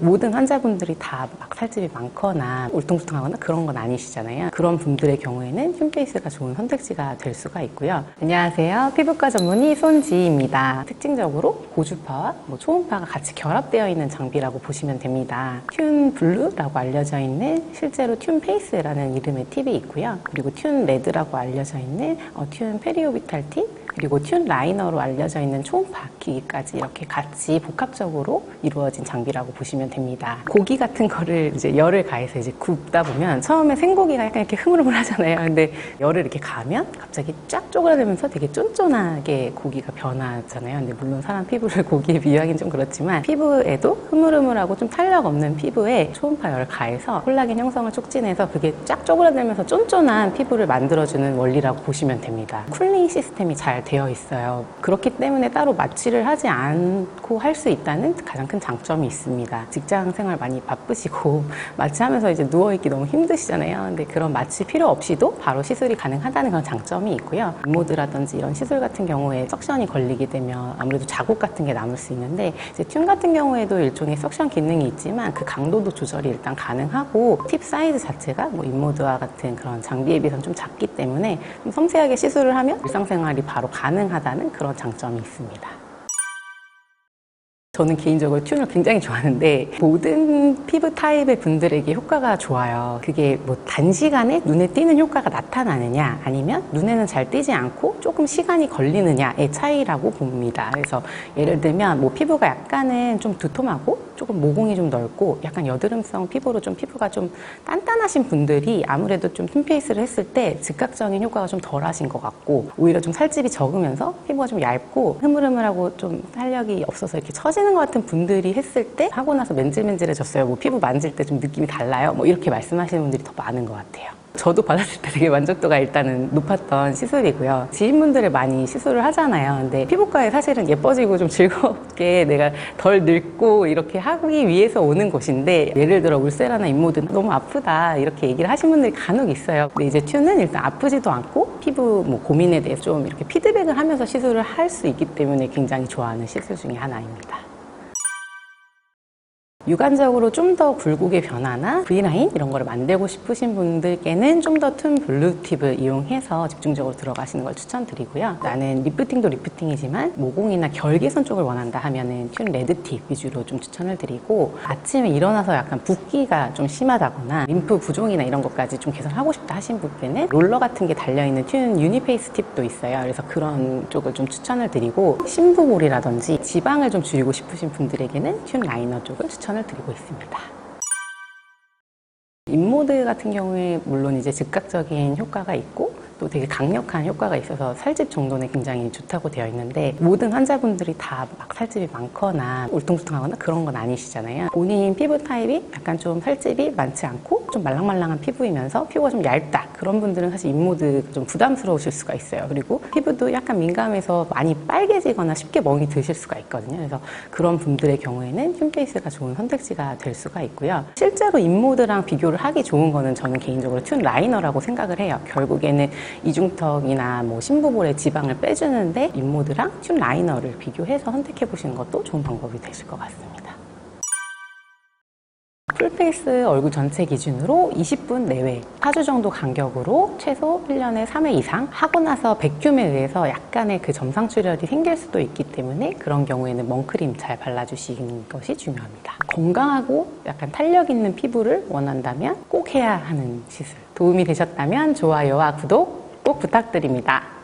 모든 환자분들이 다 막 살집이 많거나 울퉁불퉁하거나 그런 건 아니시잖아요. 그런 분들의 경우에는 튠페이스가 좋은 선택지가 될 수가 있고요. 안녕하세요. 피부과 전문의 손지입니다. 특징적으로 고주파와 뭐 초음파가 같이 결합되어 있는 장비라고 보시면 됩니다. 튠 블루라고 알려져 있는 실제로 튠 페이스라는 이름의 팁이 있고요. 그리고 튠 레드라고 알려져 있는 어, 튠 페리오비탈 팁 그리고 튠 라이너로 알려져 있는 초음파 기기까지 이렇게 같이 복합적으로 이루어진 장비라고 보시면 됩니다. 고기 같은 거를 이제 열을 가해서 이제 굽다 보면 처음에 생고기가 약간 이렇게 흐물흐물 하잖아요. 근데 열을 이렇게 가면 갑자기 쫙 쪼그라들면서 되게 쫀쫀하게 고기가 변하잖아요. 근데 물론 사람 피부를 고기에 비유하기는 좀 그렇지만 피부에도 흐물흐물하고 좀 탄력 없는 피부에 초음파 열을 가해서 콜라겐 형성을 촉진해서 그게 쫙 쪼그라들면서 쫀쫀한 피부를 만들어주는 원리라고 보시면 됩니다. 쿨링 시스템이 잘 되어 있어요. 그렇기 때문에 따로 마취를 하지 않고 할 수 있다는 가장 큰 장점이 있습니다. 직장 생활 많이 바쁘시고 마취하면서 이제 누워 있기 너무 힘드시잖아요. 근데 그런 마취 필요 없이도 바로 시술이 가능하다는 그런 장점이 있고요. 인모드라든지 이런 시술 같은 경우에 석션이 걸리게 되면 아무래도 자국 같은 게 남을 수 있는데 이제 튠 같은 경우에도 일종의 석션 기능이 있지만 그 강도도 조절이 일단 가능하고 팁 사이즈 자체가 뭐 인모드와 같은 그런 장비에 비해서는 좀 작기 때문에 좀 섬세하게 시술을 하면 일상생활이 바로 가능하다는 그런 장점이 있습니다. 저는 개인적으로 튠을 굉장히 좋아하는데 모든 피부 타입의 분들에게 효과가 좋아요. 그게 뭐 단시간에 눈에 띄는 효과가 나타나느냐 아니면 눈에는 잘 띄지 않고 조금 시간이 걸리느냐의 차이라고 봅니다. 그래서 예를 들면 뭐 피부가 약간은 좀 두툼하고 조금 모공이 좀 넓고 약간 여드름성 피부로 좀 피부가 좀 단단하신 분들이 아무래도 좀 튠페이스를 했을 때 즉각적인 효과가 좀 덜하신 것 같고 오히려 좀 살집이 적으면서 피부가 좀 얇고 흐물흐물하고 좀 탄력이 없어서 이렇게 처지 는 것 같은 분들이 했을 때 하고 나서 맨질맨질해졌어요. 뭐 피부 만질 때 좀 느낌이 달라요. 뭐 이렇게 말씀하시는 분들이 더 많은 것 같아요. 저도 받았을 때 되게 만족도가 일단은 높았던 시술이고요. 지인분들을 많이 시술을 하잖아요. 근데 피부과에 사실은 예뻐지고 좀 즐겁게 내가 덜 늙고 이렇게 하기 위해서 오는 곳인데 예를 들어 울세라나 잇모드 너무 아프다 이렇게 얘기를 하신 분들이 간혹 있어요. 근데 이제 튠은 일단 아프지도 않고 피부 뭐 고민에 대해서 좀 이렇게 피드백을 하면서 시술을 할 수 있기 때문에 굉장히 좋아하는 시술 중에 하나입니다. 육안적으로 좀 더 굴곡의 변화나 V라인 이런 거를 만들고 싶으신 분들께는 좀 더 툰 블루 팁을 이용해서 집중적으로 들어가시는 걸 추천드리고요. 나는 리프팅도 리프팅이지만 모공이나 결계선 쪽을 원한다 하면은 튠 레드 팁 위주로 좀 추천을 드리고 아침에 일어나서 약간 붓기가 좀 심하다거나 림프 부종이나 이런 것까지 좀 개선하고 싶다 하신 분께는 롤러 같은 게 달려있는 튠 유니페이스 팁도 있어요. 그래서 그런 쪽을 좀 추천을 드리고 심부볼이라든지 지방을 좀 줄이고 싶으신 분들에게는 튠 라이너 쪽을 추천을 드리고 있습니다. 인모드 같은 경우에 물론 이제 즉각적인 효과가 있고 또 되게 강력한 효과가 있어서 살집 정도는 굉장히 좋다고 되어 있는데 모든 환자분들이 다 막 살집이 많거나 울퉁불퉁하거나 그런 건 아니시잖아요. 본인 피부 타입이 약간 좀 살집이 많지 않고 좀 말랑말랑한 피부이면서 피부가 좀 얇다 그런 분들은 사실 인모드 좀 부담스러우실 수가 있어요. 그리고 피부도 약간 민감해서 많이 빨개지거나 쉽게 멍이 드실 수가 있거든요. 그래서 그런 분들의 경우에는 튠페이스가 좋은 선택지가 될 수가 있고요. 실제로 인모드랑 비교를 하기 좋은 거는 저는 개인적으로 튠 라이너라고 생각을 해요. 결국에는 이중턱이나 뭐 심부볼의 지방을 빼주는데 인모드랑 튠 라이너를 비교해서 선택해 보시는 것도 좋은 방법이 되실 것 같습니다. 풀페이스 얼굴 전체 기준으로 20분 내외 4주 정도 간격으로 최소 1년에 3회 이상 하고 나서 백큐에 의해서 약간의 그 점상 출혈이 생길 수도 있기 때문에 그런 경우에는 멍크림 잘 발라주시는 것이 중요합니다. 건강하고 약간 탄력 있는 피부를 원한다면 꼭 해야 하는 시술. 도움이 되셨다면 좋아요와 구독 꼭 부탁드립니다.